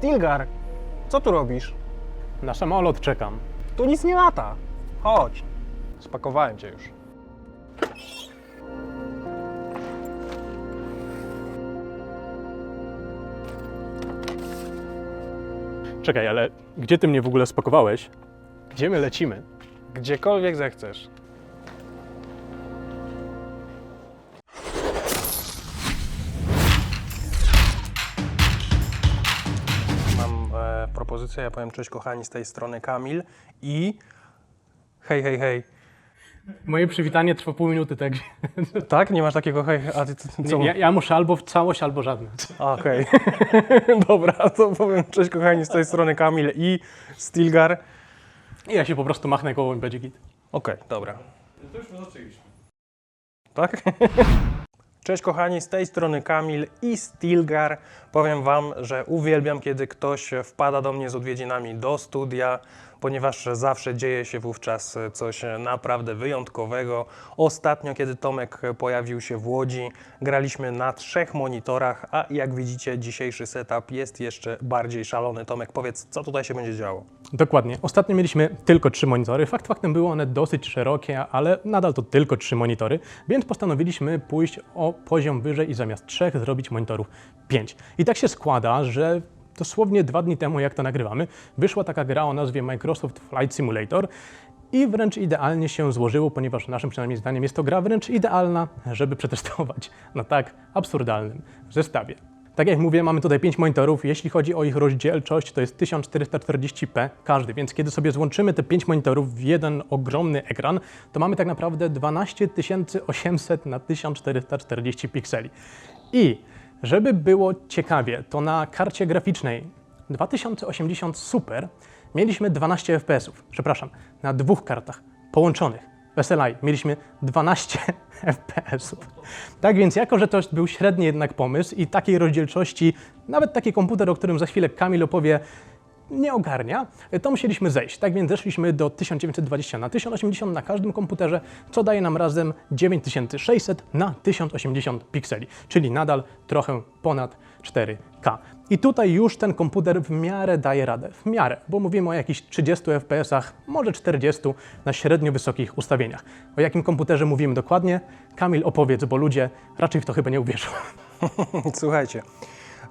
Stilgar, co tu robisz? Na samolot czekam. Tu nic nie lata. Chodź. Spakowałem cię już. Czekaj, ale gdzie ty mnie w ogóle spakowałeś? Gdzie my lecimy? Gdziekolwiek zechcesz. Propozycję, ja powiem cześć kochani z tej strony Kamil i hej, hej, hej. Moje przywitanie trwa pół minuty, także Tak? Nie masz takiego hej, a ty co? co? Ja, ja muszę albo w całość, albo żadne. Okej. Dobra, to powiem cześć kochani z tej strony Kamil i Stilgar. I ja się po prostu machnę koło i będzie git. Okej, dobra. To już zaczęliśmy. Tak? Cześć kochani, z tej strony Kamil i Stilgar. Powiem Wam, że uwielbiam, kiedy ktoś wpada do mnie z odwiedzinami do studia, ponieważ zawsze dzieje się wówczas coś naprawdę wyjątkowego. Ostatnio, kiedy Tomek pojawił się w Łodzi, graliśmy na trzech monitorach, a jak widzicie, dzisiejszy setup jest jeszcze bardziej szalony. Tomek, powiedz, co tutaj się będzie działo? Dokładnie. Ostatnio mieliśmy tylko trzy monitory. Fakt faktem były one dosyć szerokie, ale nadal to tylko trzy monitory, więc postanowiliśmy pójść o poziom wyżej i zamiast trzech zrobić monitorów pięć. I tak się składa, że dosłownie dwa dni temu, jak to nagrywamy, wyszła taka gra o nazwie Microsoft Flight Simulator. I wręcz idealnie się złożyło, ponieważ naszym przynajmniej zdaniem jest to gra wręcz idealna, żeby przetestować na tak absurdalnym zestawie. Tak jak mówię, mamy tutaj 5 monitorów. Jeśli chodzi o ich rozdzielczość, to jest 1440p każdy, więc kiedy sobie złączymy te 5 monitorów w jeden ogromny ekran, to mamy tak naprawdę 12800 na 1440 pikseli. I żeby było ciekawie, to na karcie graficznej 2080 Super mieliśmy 12 fps. Przepraszam, na dwóch kartach połączonych w SLI mieliśmy 12 fps. Tak więc, jako że to był średni jednak pomysł i takiej rozdzielczości, nawet taki komputer, o którym za chwilę Kamil opowie, nie ogarnia, to musieliśmy zejść. Tak więc zeszliśmy do 1920 na 1080 na każdym komputerze, co daje nam razem 9600 na 1080 pikseli, czyli nadal trochę ponad 4K. I tutaj już ten komputer w miarę daje radę, w miarę, bo mówimy o jakichś 30 FPS, może 40 na średnio wysokich ustawieniach. O jakim komputerze mówimy dokładnie? Kamil opowiedz, bo ludzie raczej w to chyba nie uwierzą. Słuchajcie,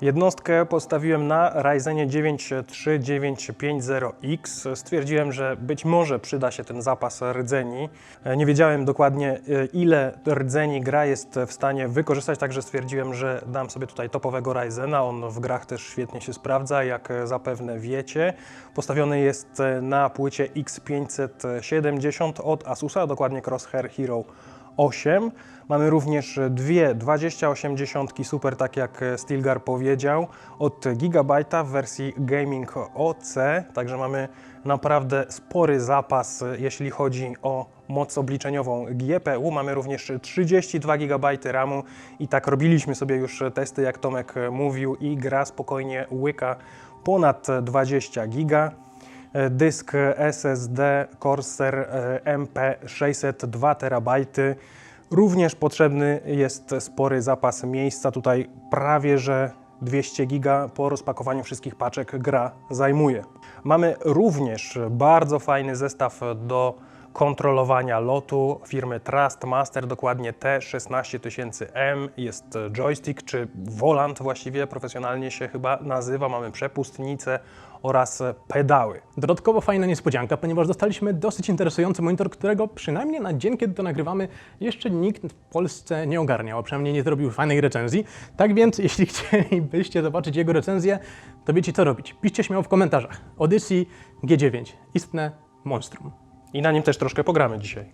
jednostkę postawiłem na Ryzenie 9 3950X. Stwierdziłem, że być może przyda się ten zapas rdzeni. E, Nie wiedziałem dokładnie, e, ile rdzeni gra jest w stanie wykorzystać, także stwierdziłem, że dam sobie tutaj topowego Ryzena. On w grach też świetnie się sprawdza, jak zapewne wiecie. Postawiony jest e, na płycie X570 od Asusa, dokładnie Crosshair Hero 8. Mamy również dwie 2080 Super, tak jak Stilgar powiedział, od Gigabyte'a w wersji Gaming OC. Także mamy naprawdę spory zapas, jeśli chodzi o moc obliczeniową GPU. Mamy również 32 GB RAMu i tak robiliśmy sobie już testy, jak Tomek mówił, i gra spokojnie łyka ponad 20 GB. Dysk SSD Corsair e, MP600 2 TB. Również potrzebny jest spory zapas miejsca. Tutaj prawie że 200 giga po rozpakowaniu wszystkich paczek gra zajmuje. Mamy również bardzo fajny zestaw do kontrolowania lotu firmy Trustmaster, dokładnie T16000M. Jest joystick czy volant właściwie profesjonalnie się chyba nazywa. Mamy przepustnicę oraz pedały. Dodatkowo fajna niespodzianka, ponieważ dostaliśmy dosyć interesujący monitor, którego przynajmniej na dzień, kiedy to nagrywamy, jeszcze nikt w Polsce nie ogarniał, a przynajmniej nie zrobił fajnej recenzji. Tak więc, jeśli chcielibyście zobaczyć jego recenzję, to wiecie co robić. Piszcie śmiało w komentarzach. Odyssey G9, istne monstrum. I na nim też troszkę pogramy dzisiaj.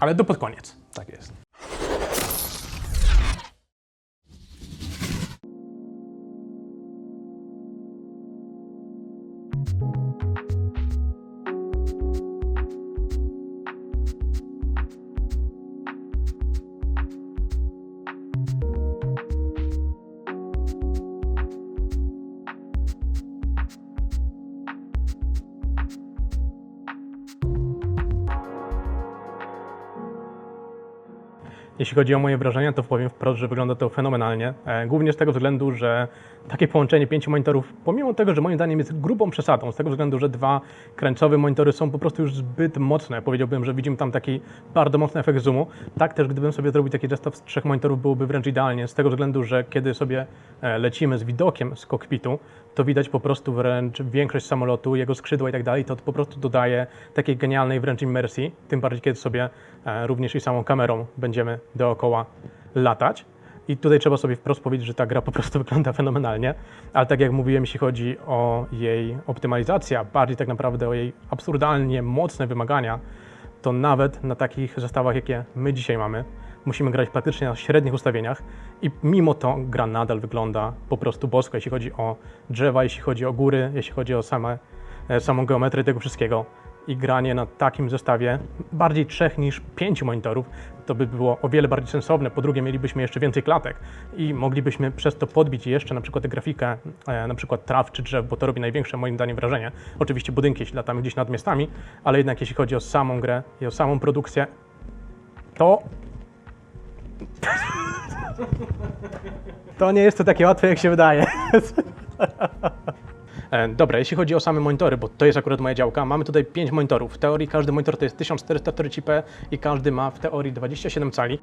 Ale do pod koniec. Tak jest. Jeśli chodzi o moje wrażenia, to powiem wprost, że wygląda to fenomenalnie. E, Głównie z tego względu, że takie połączenie pięciu monitorów, pomimo tego, że moim zdaniem jest grubą przesadą, z tego względu, że dwa krańcowe monitory są po prostu już zbyt mocne. Powiedziałbym, że widzimy tam taki bardzo mocny efekt zoomu. Tak też, gdybym sobie zrobił taki zestaw z trzech monitorów, byłoby wręcz idealnie, z tego względu, że kiedy sobie e, lecimy z widokiem z kokpitu, to widać po prostu wręcz większość samolotu, jego skrzydła i tak dalej, to po prostu dodaje takiej genialnej wręcz immersji, tym bardziej kiedy sobie e, również i samą kamerą będziemy dookoła latać. I tutaj trzeba sobie wprost powiedzieć, że ta gra po prostu wygląda fenomenalnie, ale tak jak mówiłem, jeśli chodzi o jej optymalizację, a bardziej tak naprawdę o jej absurdalnie mocne wymagania, to nawet na takich zestawach, jakie my dzisiaj mamy, musimy grać praktycznie na średnich ustawieniach i mimo to gra nadal wygląda po prostu bosko, jeśli chodzi o drzewa, jeśli chodzi o góry, jeśli chodzi o same, e, samą geometrię tego wszystkiego. I granie na takim zestawie bardziej trzech niż pięciu monitorów to by było o wiele bardziej sensowne. Po drugie, mielibyśmy jeszcze więcej klatek i moglibyśmy przez to podbić jeszcze na przykład grafikę, e, na przykład traw czy drzew, bo to robi największe moim zdaniem wrażenie. Oczywiście budynki, jeśli latamy gdzieś nad miastami, ale jednak jeśli chodzi o samą grę i o samą produkcję, to to nie jest to takie łatwe, jak się wydaje. E, Dobra, jeśli chodzi o same monitory, bo to jest akurat moja działka, mamy tutaj 5 monitorów. W teorii każdy monitor to jest 1440p i każdy ma w teorii 27 cali.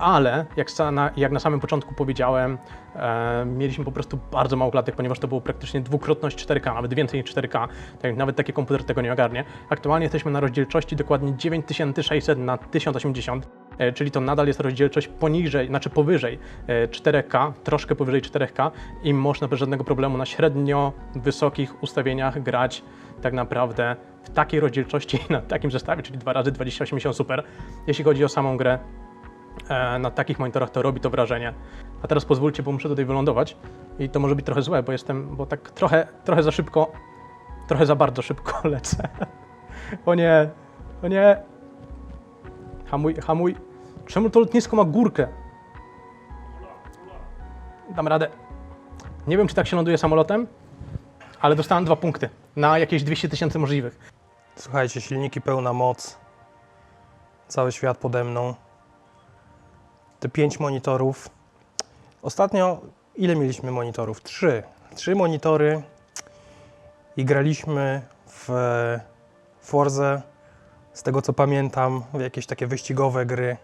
Ale jak, na, jak na samym początku powiedziałem, e, mieliśmy po prostu bardzo mało klatek, ponieważ to było praktycznie dwukrotność 4K, nawet więcej niż 4K. Tak, nawet taki komputer tego nie ogarnie. Aktualnie jesteśmy na rozdzielczości dokładnie 9600 na 1080 e, czyli to nadal jest rozdzielczość poniżej, znaczy powyżej e, 4K, troszkę powyżej 4K i można bez żadnego problemu na średnio wysokich ustawieniach grać tak naprawdę w takiej rozdzielczości na takim zestawie, czyli 2 razy 2080 super. Jeśli chodzi o samą grę, e, na takich monitorach to robi to wrażenie. A teraz pozwólcie, bo muszę tutaj wylądować i to może być trochę złe, bo jestem, bo tak trochę, trochę za szybko, trochę za bardzo szybko lecę. O nie, o nie. Hamuj, hamuj. Czemu to lotnisko ma górkę? Dam radę. Nie wiem, czy tak się ląduje samolotem, ale dostałem dwa punkty na jakieś 200 tysięcy możliwych. Słuchajcie, silniki pełna moc. Cały świat pode mną. Te pięć monitorów. Ostatnio ile mieliśmy monitorów? Trzy. Trzy monitory i graliśmy w Forze, z tego co pamiętam, w jakieś takie wyścigowe gry.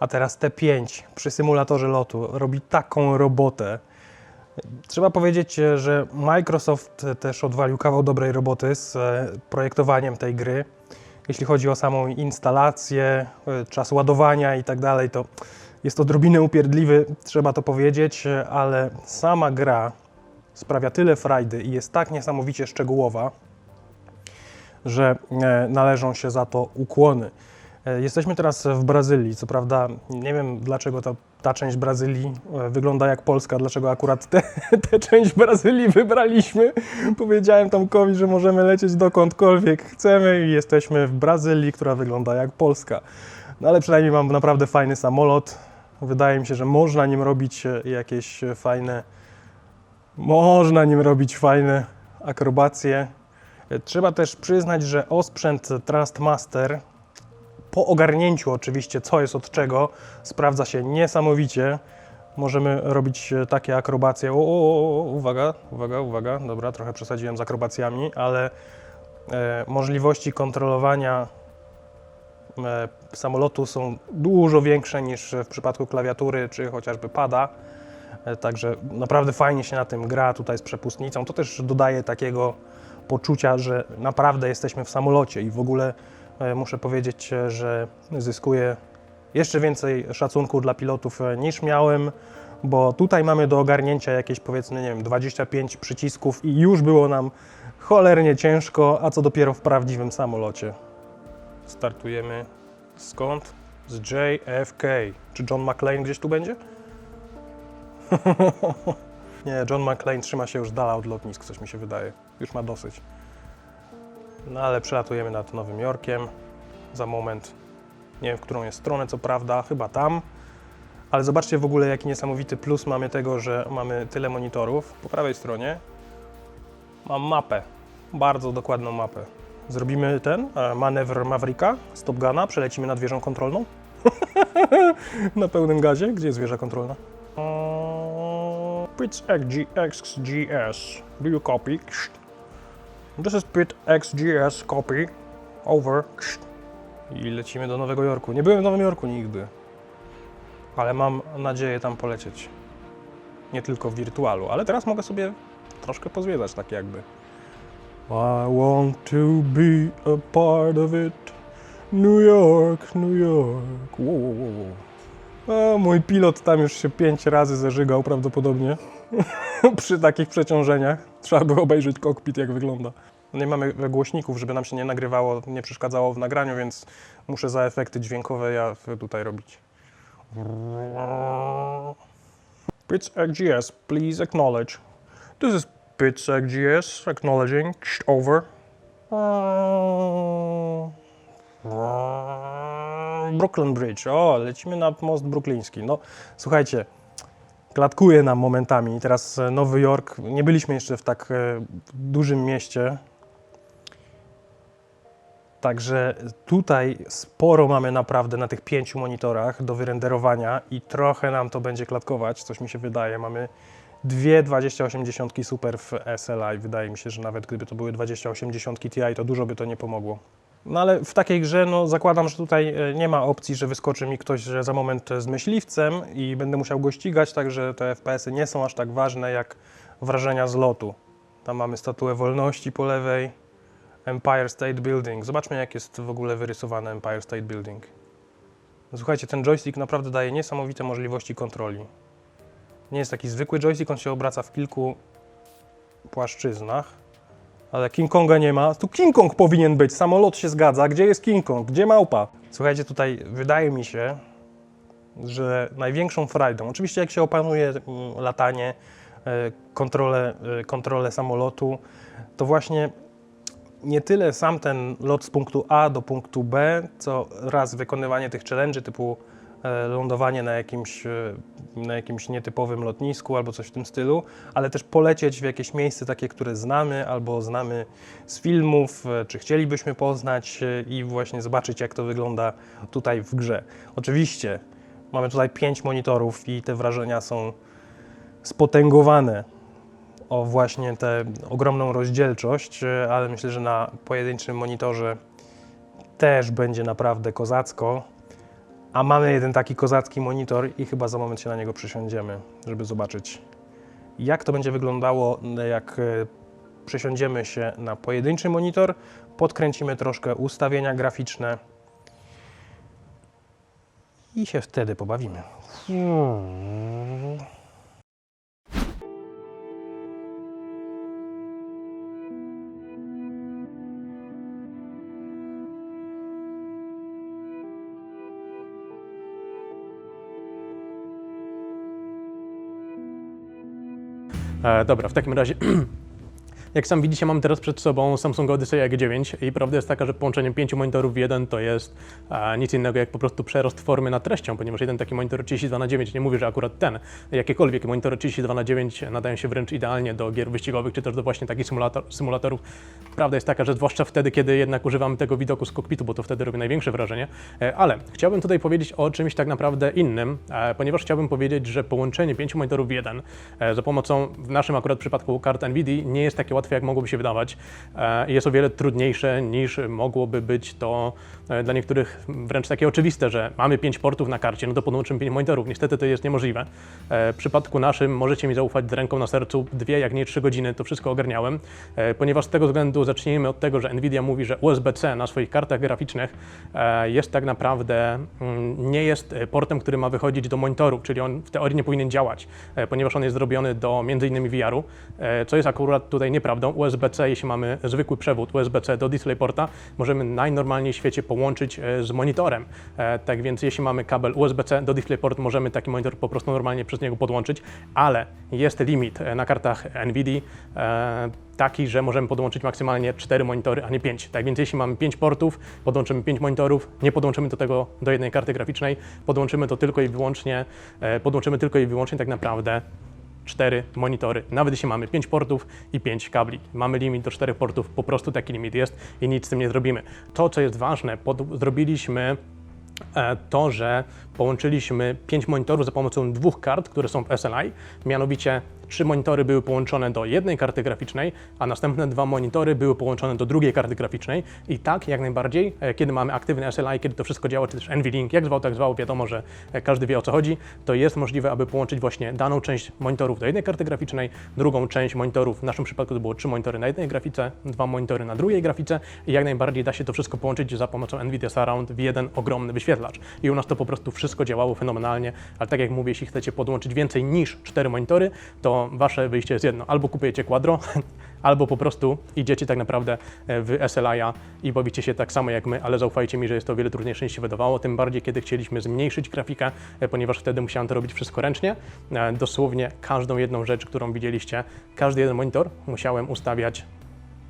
A teraz te pięć przy symulatorze lotu robi taką robotę. Trzeba powiedzieć, że Microsoft też odwalił kawał dobrej roboty z e, projektowaniem tej gry. Jeśli chodzi o samą instalację, e, czas ładowania i tak dalej, to jest odrobinę upierdliwy, trzeba to powiedzieć, ale sama gra sprawia tyle frajdy i jest tak niesamowicie szczegółowa, że e, należą się za to ukłony. E, Jesteśmy teraz w Brazylii. Co prawda, nie wiem dlaczego ta, ta część Brazylii e, wygląda jak Polska, dlaczego akurat tę część Brazylii wybraliśmy. Powiedziałem Tomkowi, że możemy lecieć dokądkolwiek chcemy i jesteśmy w Brazylii, która wygląda jak Polska. No ale przynajmniej mam naprawdę fajny samolot. Wydaje mi się, że można nim robić e, jakieś e, fajne. Można nim robić fajne akrobacje. E, Trzeba też przyznać, że osprzęt Trustmaster po ogarnięciu oczywiście, co jest od czego, sprawdza się niesamowicie. Możemy robić takie akrobacje. O, o, o, uwaga, uwaga, uwaga. Dobra, trochę przesadziłem z akrobacjami, ale e, możliwości kontrolowania samolotu są dużo większe niż w przypadku klawiatury czy chociażby pada. E, Także naprawdę fajnie się na tym gra tutaj z przepustnicą. To też dodaje takiego poczucia, że naprawdę jesteśmy w samolocie i w ogóle e, muszę powiedzieć, e, że zyskuję jeszcze więcej szacunku dla pilotów e, niż miałem, bo tutaj mamy do ogarnięcia jakieś powiedzmy, nie wiem, 25 przycisków i już było nam cholernie ciężko, a co dopiero w prawdziwym samolocie. Startujemy skąd? Z JFK. Czy John McClane gdzieś tu będzie? Nie, John McClane trzyma się już dala od lotnisk, coś mi się wydaje. Już ma dosyć. No ale przelatujemy nad Nowym Jorkiem. Za moment, nie wiem w którą jest stronę, co prawda, chyba tam. Ale zobaczcie w ogóle, jaki niesamowity plus mamy tego, że mamy tyle monitorów. Po prawej stronie mam mapę, bardzo dokładną mapę. Zrobimy ten e, manewr Mavricka, Top Guna, przelecimy nad wieżą kontrolną. Na pełnym gazie. Gdzie jest wieża kontrolna? Pit XGS. Do you copy? This is Pit XGS copy. Over. I lecimy do Nowego Jorku. Nie byłem w Nowym Jorku nigdy. Ale mam nadzieję tam polecieć. Nie tylko w wirtualu, ale teraz mogę sobie troszkę pozwiedzać tak jakby. I want to be a part of it. New York, New York. Wow, wow. A, mój pilot tam już się pięć razy zażygał prawdopodobnie. Przy takich przeciążeniach. Trzeba by obejrzeć kokpit, jak wygląda. Nie mamy głośników, żeby nam się nie nagrywało, nie przeszkadzało w nagraniu, więc muszę za efekty dźwiękowe ja tutaj robić. Pitch XGS, please acknowledge. This is Pitch XGS, acknowledging, over. Brooklyn Bridge, o, lecimy nad most brukliński. No, słuchajcie, klatkuje nam momentami. Teraz e, Nowy Jork, nie byliśmy jeszcze w tak e, dużym mieście, Także tutaj sporo mamy naprawdę na tych pięciu monitorach do wyrenderowania i trochę nam to będzie klatkować, coś mi się wydaje. Mamy dwie 2080 Super w SLI. Wydaje mi się, że nawet gdyby to były 2080 Ti, to dużo by to nie pomogło. No ale w takiej grze, no zakładam, że tutaj e, nie ma opcji, że wyskoczy mi ktoś za moment z myśliwcem i będę musiał go ścigać, także te FPS-y nie są aż tak ważne jak wrażenia z lotu. Tam mamy statuę wolności po lewej. Empire State Building. Zobaczmy, jak jest w ogóle wyrysowany Empire State Building. Słuchajcie, ten joystick naprawdę daje niesamowite możliwości kontroli. Nie jest taki zwykły joystick, on się obraca w kilku płaszczyznach. Ale King Konga nie ma. Tu King Kong powinien być, samolot się zgadza. Gdzie jest King Kong? Gdzie małpa? Słuchajcie, tutaj wydaje mi się, że największą frajdą, oczywiście jak się opanuje mm, latanie, e, kontrolę, e, kontrolę samolotu, to właśnie nie tyle sam ten lot z punktu A do punktu B, co raz wykonywanie tych challenge typu lądowanie na jakimś, e, na jakimś nietypowym lotnisku albo coś w tym stylu, ale też polecieć w jakieś miejsce takie, które znamy albo znamy z filmów, e, czy chcielibyśmy poznać e, i właśnie zobaczyć, jak to wygląda tutaj w grze. Oczywiście mamy tutaj pięć monitorów i te wrażenia są spotęgowane o właśnie tę ogromną rozdzielczość, e, ale myślę, że na pojedynczym monitorze też będzie naprawdę kozacko. A mamy jeden taki kozacki monitor i chyba za moment się na niego przysiądziemy, żeby zobaczyć, jak to będzie wyglądało, jak e, przesiądziemy się na pojedynczy monitor, podkręcimy troszkę ustawienia graficzne i się wtedy pobawimy. E, dobra, w takim razie. Jak sam widzicie, mam teraz przed sobą Samsung Odyssey G9 i prawda jest taka, że połączenie pięciu monitorów w jeden to jest e, nic innego jak po prostu przerost formy nad treścią, ponieważ jeden taki monitor 32 na 9 nie mówię, że akurat ten, jakiekolwiek monitory 32 na 9 nadają się wręcz idealnie do gier wyścigowych, czy też do właśnie takich symulator, symulatorów. Prawda jest taka, że zwłaszcza wtedy, kiedy jednak używamy tego widoku z kokpitu, bo to wtedy robi największe wrażenie. E, ale chciałbym tutaj powiedzieć o czymś tak naprawdę innym, e, ponieważ chciałbym powiedzieć, że połączenie pięciu monitorów w jeden e, za pomocą, w naszym akurat przypadku kart NVIDIA, nie jest takie łatwe, jak mogłoby się wydawać. E, Jest o wiele trudniejsze niż mogłoby być to e, dla niektórych wręcz takie oczywiste, że mamy pięć portów na karcie, no to podłączymy pięć monitorów. Niestety to jest niemożliwe. E, W przypadku naszym możecie mi zaufać z ręką na sercu, dwie, jak nie trzy godziny to wszystko ogarniałem, ponieważ z tego względu zacznijmy od tego, że Nvidia mówi, że USB-C na swoich kartach graficznych jest tak naprawdę, mm, nie jest portem, który ma wychodzić do monitoru, czyli on w teorii nie powinien działać, ponieważ on jest zrobiony do między innymi VR-u, co jest akurat tutaj nieprawdą. USB-C, jeśli mamy zwykły przewód USB-C do DisplayPorta, możemy najnormalniej w świecie połączyć e, z monitorem. E, Tak więc jeśli mamy kabel USB-C do DisplayPort, możemy taki monitor po prostu normalnie przez niego podłączyć, ale jest limit e, na kartach NVIDIA taki, że możemy podłączyć maksymalnie 4 monitory, a nie 5. Tak więc jeśli mamy 5 portów, podłączymy 5 monitorów, nie podłączymy do tego do jednej karty graficznej, podłączymy to tylko i wyłącznie, podłączymy tylko i wyłącznie tak naprawdę cztery monitory. Nawet jeśli mamy 5 portów i 5 kabli. Mamy limit do 4 portów, po prostu taki limit jest i nic z tym nie zrobimy. To, co jest ważne, pod, zrobiliśmy e, to, że połączyliśmy 5 monitorów za pomocą dwóch kart, które są w SLI. Mianowicie trzy monitory były połączone do jednej karty graficznej, a następne dwa monitory były połączone do drugiej karty graficznej. I tak, jak najbardziej, e, kiedy mamy aktywny SLI, kiedy to wszystko działa, czy też NVLink, jak zwał, tak zwał, wiadomo, że e, każdy wie o co chodzi, to jest możliwe, aby połączyć właśnie daną część monitorów do jednej karty graficznej, drugą część monitorów, w naszym przypadku to było trzy monitory na jednej grafice, dwa monitory na drugiej grafice i jak najbardziej da się to wszystko połączyć za pomocą NVIDIA Surround w jeden ogromny wyświetlacz. I u nas to po prostu wszystko działało fenomenalnie, ale tak jak mówię, jeśli chcecie podłączyć więcej niż cztery monitory, to wasze wyjście jest jedno. Albo kupujecie Quadro, albo po prostu idziecie tak naprawdę e, w SLI-a i bawicie się tak samo jak my, ale zaufajcie mi, że jest to o wiele trudniejsze niż się wydawało, tym bardziej kiedy chcieliśmy zmniejszyć grafikę, e, ponieważ wtedy musiałem to robić wszystko ręcznie. E, Dosłownie każdą jedną rzecz, którą widzieliście, każdy jeden monitor musiałem ustawiać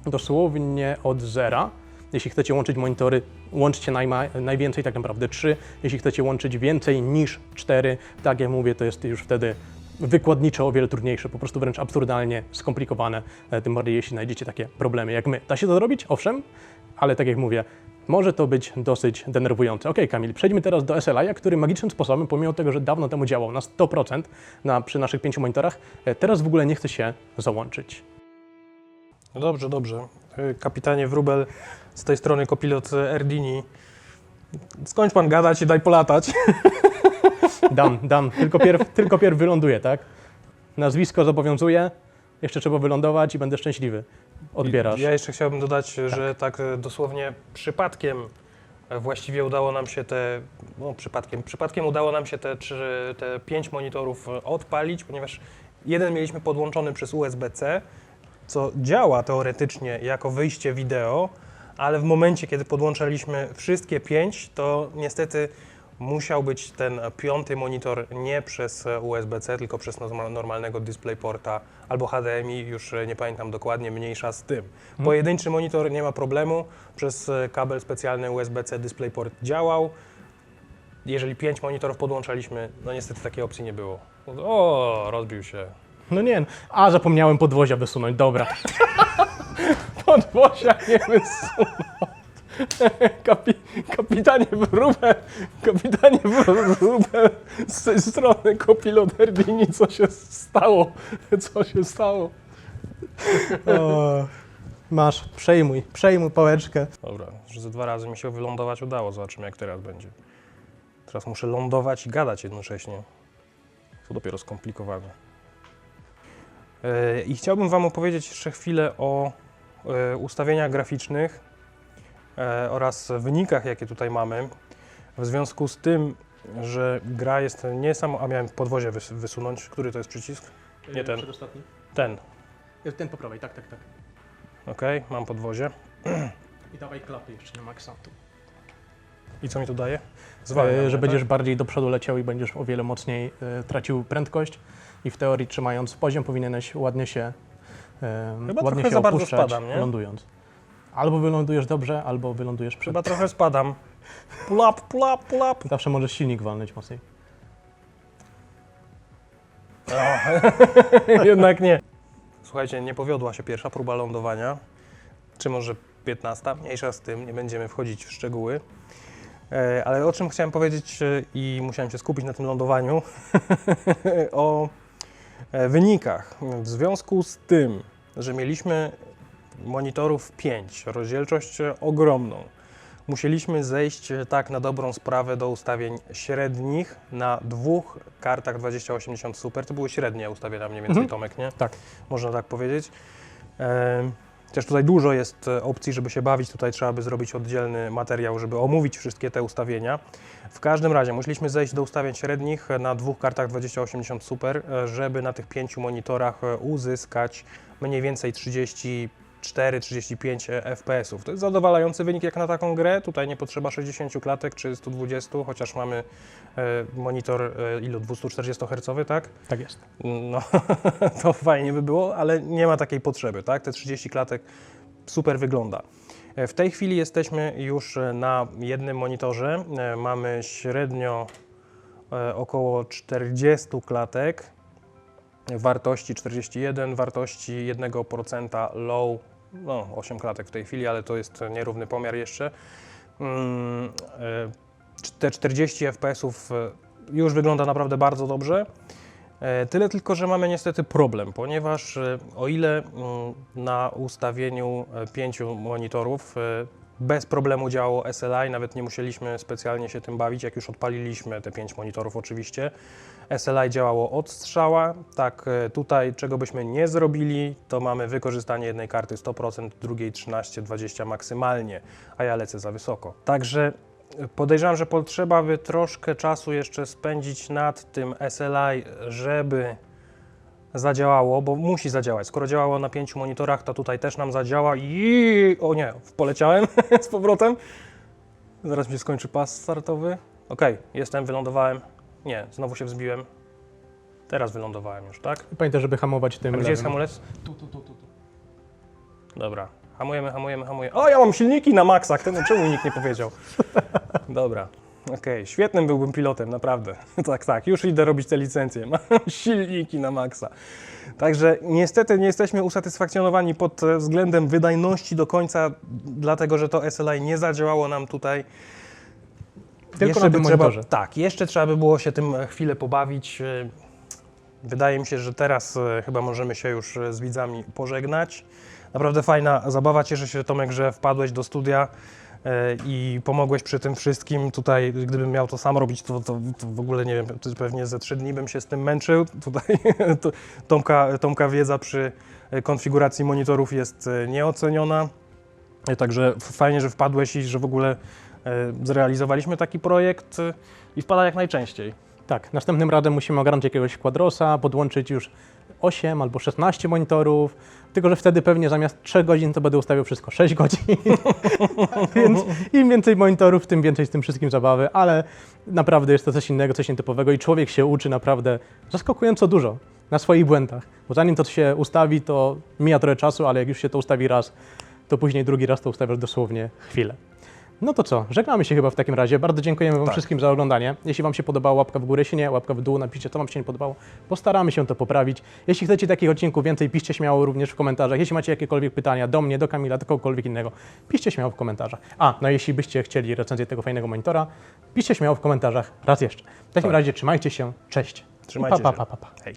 dosłownie od zera. Jeśli chcecie łączyć monitory, łączcie najwięcej tak naprawdę 3. Jeśli chcecie łączyć więcej niż 4, tak jak mówię, to jest już wtedy wykładniczo o wiele trudniejsze, po prostu wręcz absurdalnie skomplikowane, e, tym bardziej jeśli znajdziecie takie problemy jak my. Da się to zrobić? Owszem, ale tak jak mówię, może to być dosyć denerwujące. Ok, Kamil, przejdźmy teraz do SLI, który magicznym sposobem, pomimo tego, że dawno temu działał na 100% na, przy naszych pięciu monitorach, e, teraz w ogóle nie chce się załączyć. No dobrze, dobrze. Y, Kapitanie Wróbel, z tej strony kopilot Erdini. Skończ pan gadać i daj polatać. Dam, dam. Tylko pierw, tylko pierw wyląduję, tak? Nazwisko zobowiązuje, jeszcze trzeba wylądować i będę szczęśliwy. Odbierasz. Ja jeszcze chciałbym dodać, że tak e, dosłownie przypadkiem e, właściwie udało nam się te, no przypadkiem, przypadkiem udało nam się te, trzy, te pięć monitorów e, odpalić, ponieważ jeden mieliśmy podłączony przez USB-C, co działa teoretycznie jako wyjście wideo, ale w momencie, kiedy podłączaliśmy wszystkie pięć, to niestety musiał być ten piąty monitor nie przez USB-C, tylko przez norma- normalnego DisplayPorta albo HDMI, już e, nie pamiętam dokładnie, mniejsza z tym. Pojedynczy monitor nie ma problemu, przez e, kabel specjalny USB-C DisplayPort działał. Jeżeli pięć monitorów podłączaliśmy, no niestety takiej opcji nie było. O, rozbił się. No nie, a zapomniałem podwozia wysunąć, dobra. podwozia nie wysunąć. Kapi, kapitanie Wróbel, kapitanie Wróbel, z tej strony kopilot Erdini, co się stało, co się stało. O, masz, przejmuj, przejmuj pałeczkę. Dobra, że ze dwa razy mi się wylądować udało, zobaczymy jak teraz będzie. Teraz muszę lądować i gadać jednocześnie. To dopiero skomplikowane. E, I chciałbym Wam opowiedzieć jeszcze chwilę o e, ustawieniach graficznych oraz wynikach, jakie tutaj mamy. W związku z tym, że gra jest niesamowita. A miałem podwozie wys- wysunąć. Który to jest przycisk? Nie ten. Przedostatni. Ten. Ten po prawej, tak, tak, tak. Ok, mam podwozie. I dawaj klapy jeszcze na maksa. I co mi to daje? Zwalnia E, że tak? będziesz bardziej do przodu leciał i będziesz o wiele mocniej e, tracił prędkość i w teorii trzymając poziom powinieneś ładnie się, e, Chyba ładnie się za bardzo opuszczać spadam, nie? lądując. Albo wylądujesz dobrze, albo wylądujesz przed. Chyba trochę spadam. Up, pull up. Zawsze możesz silnik walnąć mocniej. Jednak nie. Słuchajcie, nie powiodła się pierwsza próba lądowania, czy może 15, mniejsza z tym, nie będziemy wchodzić w szczegóły. E, Ale o czym chciałem powiedzieć e, i musiałem się skupić na tym lądowaniu, o e, wynikach. W związku z tym, że mieliśmy monitorów 5, rozdzielczość ogromną, musieliśmy zejść e, tak na dobrą sprawę do ustawień średnich na dwóch kartach 2080 Super. To były średnie ustawienia mniej więcej, Mhm. Tomek, nie? Tak. Można tak powiedzieć. E, Chociaż tutaj dużo jest e, opcji, żeby się bawić. Tutaj trzeba by zrobić oddzielny materiał, żeby omówić wszystkie te ustawienia. W każdym razie musieliśmy zejść do ustawień średnich na dwóch kartach 2080 Super, e, żeby na tych pięciu monitorach uzyskać mniej więcej 34-35 FPS-ów. To jest zadowalający wynik jak na taką grę. Tutaj nie potrzeba 60 klatek czy 120, chociaż mamy e, monitor e, ilu 240 Hz, tak? Tak jest. No, to fajnie by było, ale nie ma takiej potrzeby, tak? Te 30 klatek super wygląda. E, W tej chwili jesteśmy już e, na jednym monitorze. E, Mamy średnio e, około 40 klatek. wartości 41, wartości 1% low, no 8 klatek w tej chwili, ale to jest nierówny pomiar jeszcze. Mm, e, Te 40 FPS-ów e, już wygląda naprawdę bardzo dobrze. E, Tyle tylko, że mamy niestety problem, ponieważ o ile mm, na ustawieniu pięciu monitorów bez problemu działało SLI, nawet nie musieliśmy specjalnie się tym bawić, jak już odpaliliśmy te pięć monitorów oczywiście. SLI działało od strzała, tak e, tutaj czego byśmy nie zrobili, to mamy wykorzystanie jednej karty 100%, drugiej 13-20 maksymalnie, a ja lecę za wysoko. Także Podejrzewam, że potrzeba by troszkę czasu jeszcze spędzić nad tym SLI, żeby zadziałało, bo musi zadziałać. Skoro działało na pięciu monitorach, to tutaj też nam zadziała i o nie, poleciałem z powrotem. Zaraz mi się skończy pas startowy. Ok, jestem, wylądowałem. Nie, znowu się wzbiłem. Teraz wylądowałem już, tak? Pamiętaj, żeby hamować tym A gdzie jest hamulec? Tu, tu, tu, tu. Dobra, hamujemy, hamujemy, hamujemy. O, ja mam silniki na maksach, ten czemu nikt nie powiedział? Dobra, okej, świetnym byłbym pilotem, naprawdę. Tak, tak, już idę robić te licencje, mam silniki na maksa. Także niestety nie jesteśmy usatysfakcjonowani pod względem wydajności do końca, dlatego że to SLI nie zadziałało nam tutaj. Tylko na tym by trzeba. Tak, jeszcze trzeba by było się tym e, chwilę pobawić. E, Wydaje mi się, że teraz e, chyba możemy się już z widzami pożegnać. Naprawdę fajna zabawa. Cieszę się, Tomek, że wpadłeś do studia i pomogłeś przy tym wszystkim. Tutaj, gdybym miał to sam robić, to, to, to w ogóle nie wiem, pewnie ze trzy dni bym się z tym męczył. Tutaj to, Tomka, Tomka wiedza przy e, konfiguracji monitorów jest e, nieoceniona. E, Także fajnie, że wpadłeś i że w ogóle e, zrealizowaliśmy taki projekt e, i wpada jak najczęściej. Tak, następnym razem musimy ogarnąć jakiegoś quadrosa, podłączyć już 8 albo 16 monitorów, tylko że wtedy pewnie zamiast 3 godzin to będę ustawiał wszystko 6 godzin. Więc im więcej monitorów, tym więcej z tym wszystkim zabawy, ale naprawdę jest to coś innego, coś nietypowego i człowiek się uczy naprawdę zaskakująco dużo na swoich błędach. Bo zanim to się ustawi, to mija trochę czasu, ale jak już się to ustawi raz, to później drugi raz to ustawiasz dosłownie chwilę. No to co, żegnamy się chyba w takim razie. Bardzo dziękujemy Wam Tak. wszystkim za oglądanie. Jeśli Wam się podobało, łapka w górę, jeśli nie, łapka w dół, napiszcie, co Wam się nie podobało. Postaramy się to poprawić. Jeśli chcecie takich odcinków więcej, piszcie śmiało również w komentarzach. Jeśli macie jakiekolwiek pytania do mnie, do Kamila, do kogokolwiek innego, piszcie śmiało w komentarzach. A, no jeśli byście chcieli recenzję tego fajnego monitora, piszcie śmiało w komentarzach raz jeszcze. W takim Tak. razie trzymajcie się, cześć. Trzymajcie I pa, się. pa, pa, pa, pa. Hej.